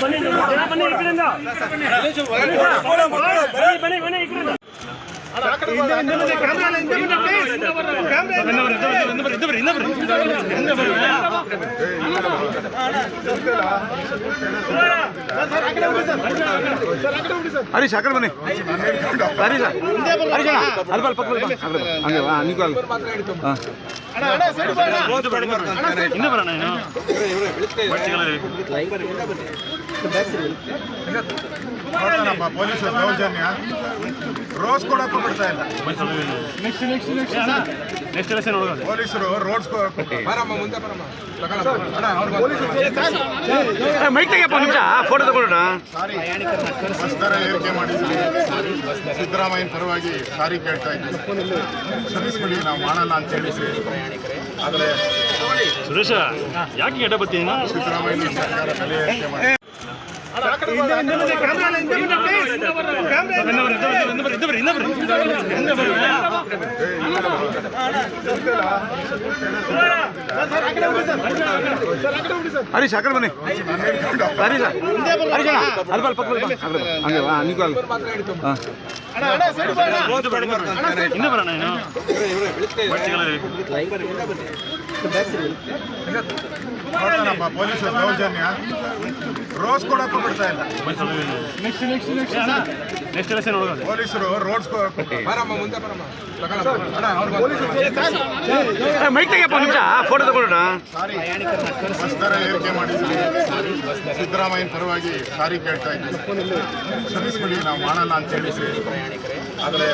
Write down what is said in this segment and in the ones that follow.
ಬನ್ನಿ ಜನ ಬನ್ನಿ ಈ ಇನ್ನೊಬ್ರು ಕಡೆಯಿಂದ ಹರೀಶ್ ಆ ಕಡೆ ಬನ್ನಿ. ಹರೀಶ ಹರೀಶ್ ಕಡೆ ಬಾ. ಹಂಗೆ ನೀವು ಹಾಂ ಬರೋಣ ಪೊಲೀಸರು ದೌರ್ಜನ್ಯ. ರೋಸ್ ಕೊಡಕ್ಕೂ ಬಿಡ್ತಾ ಇಲ್ಲ. ನೆಕ್ಸ್ಟ್ ರೋಡ್ಸ್ ಮೈಕ್ ತೆಗಿಯಪ್ಪ ನಿಮಿಷ ಫೋಟೋ ತಗೊಳ್ಳೋಣ ಸಾರಿ ಬಸ್ ದರ ಏರಿಕೆ ಮಾಡಿದ್ವಿ ಸಿದ್ದರಾಮಯ್ಯನ ಪರವಾಗಿ ಸಾರಿ ಕೇಳ್ತಾ ಇದ್ದೀವಿ ಕ್ಷಮಿಸ್ಬಿಡಿ ನಾವು ಮಾಡಲ್ಲ ಅಂತ ಹೇಳಿ ಆದರೆ ಸುರೇಶ ಯಾಕೆ ಗೆಟ ಬರ್ತೀನಿ ಸಿದ್ದರಾಮಯ್ಯ ಸರ್ಕಾರ ಬೆಲೆ ಏರಿಕೆ ಮಾಡಿ ಹರೀಶ್ ಆ ಕಡೆ ಬನ್ನಿ ಹರೀಶ ಹರೀಶ್ ಅಣ್ಣ ಅಲ್ಲಿ ಬಲ್ ಪಕ್ಕ ಬಲ್ ಬಾ. ಆ ಕಡೆ ಬಾ. ಹಂಗೆ ಬಾ, ನೀವು ಅಲ್ಲಿ ಹಾಂ ಹಿಂದೆ ಬರೋಣ ನೀನು ನೋಡೋಣಪ್ಪ ಪೊಲೀಸರು ದೌರ್ಜನ್ಯ. ರೋಸ್ ಕೊಡಕ್ಕೂ ಬಿಡ್ತಾ ಇಲ್ಲ. ಪೊಲೀಸರು ರೋಡ್ಸ್ ಫೋಟೋ ತಗೊಳ್ಳೋಣ. ಬಸ್ ದರ ಏರಿಕೆ ಮಾಡಿದ್ವಿ ಸಿದ್ದರಾಮಯ್ಯನ ಪರವಾಗಿ ಸಾರಿ ಕೇಳ್ತಾ ಇದ್ದೀವಿ ಕ್ಷಮಿಸ್ಬಿಡಿ ನಾವು ಮಾಡಲ್ಲ ಅಂತ ಹೇಳಿದ್ವಿ. ಆದರೆ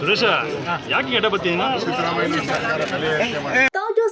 ಸುರೇಶ ಯಾಕೆ ಬರ್ತೀನಿ ಸಿದ್ದರಾಮಯ್ಯ ಸರ್ಕಾರ ಬೆಲೆ ಏರಿಕೆ ಮಾಡಿ ತಾಜಾ